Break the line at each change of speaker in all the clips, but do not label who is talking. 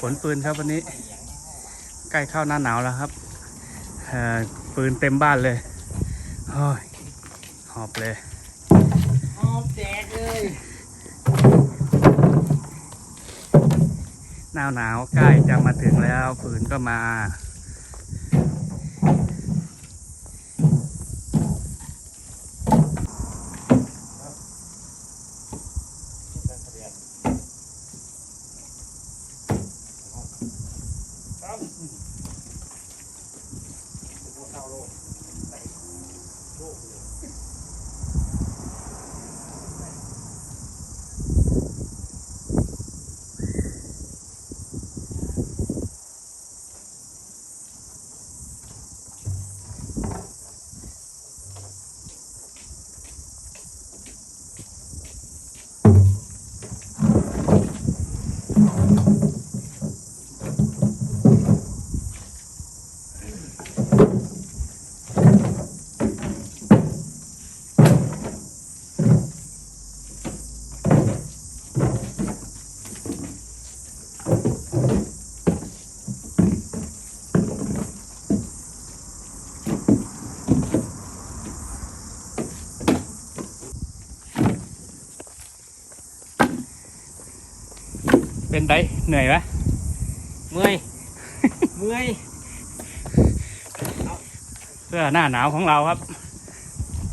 ขนปืนครับวันนี้ ใกล้เข้าหน้าหนาวแล้วครับเอ่อปืนเต็มบ้านเลยโอ้ยหอบเลย
หอบแจกเลย
หนาวหนาวใกล้จะมาถึงแล้วปืนก็มา โอ้โหเท่า
โลกโลกเลย
เป็นไดเหนื่อยไหม
เมื่อย เมื่อย
เพื่อหน้าหนาวของเราครับ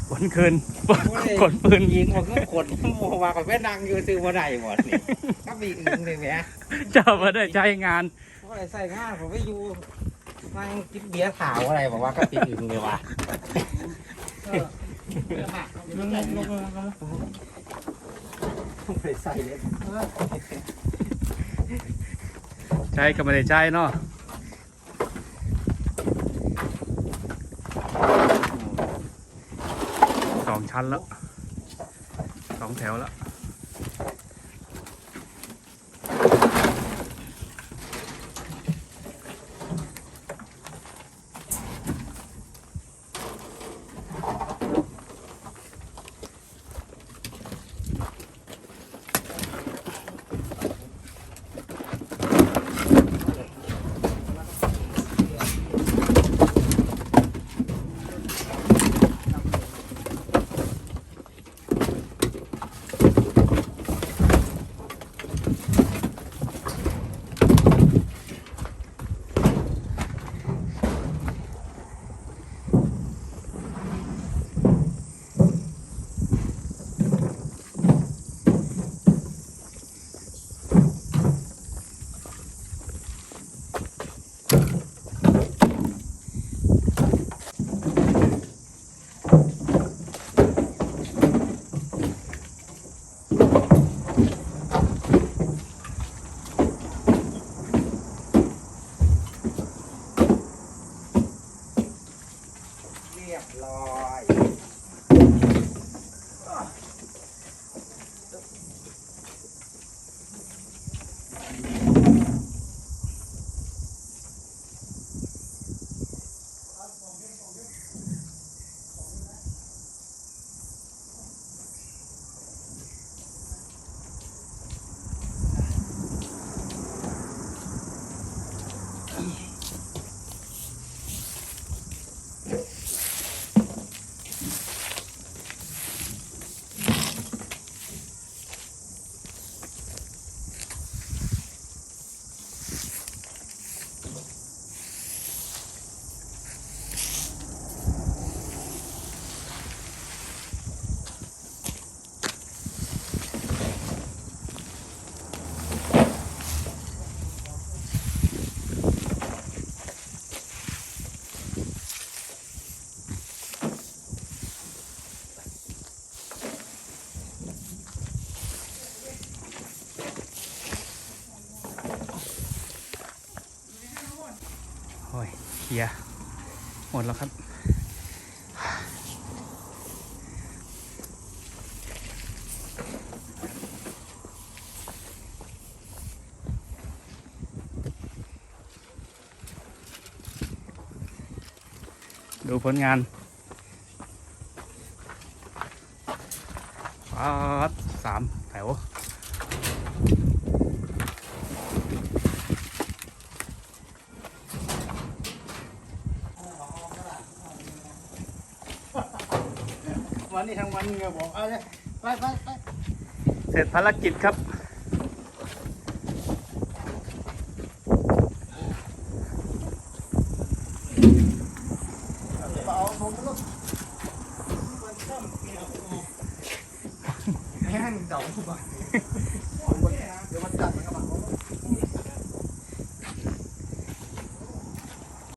ขนคืนขนปืน
ยิงมันก็ขดโมว่ากับแม่นางอยู่ซื้อมาได้หมดนี่ก็มีอึ้งเลยแหม
เจ้ามาได้ใช้งาน
เพราะอะไรใส่งานผมไปอยู่นั่งกินเบียร์ขาวอะไรบอกว่าก็ติดอึ้งเลยว่ะไปใส่เลย
ใช้ก็ไม่ได้ใช้เนาะสองชั้นแล้วสองแถวแล้ว โอ้ยเคลียหมดแล้วครับ ดูผลงานป๊าสามแถว
วันนี้ทั้งวันเงบอกเอาเลยไปไปไป
เสร็จภารกิจครับ
เอาผมก็ต้องแห้งเดาบ้าง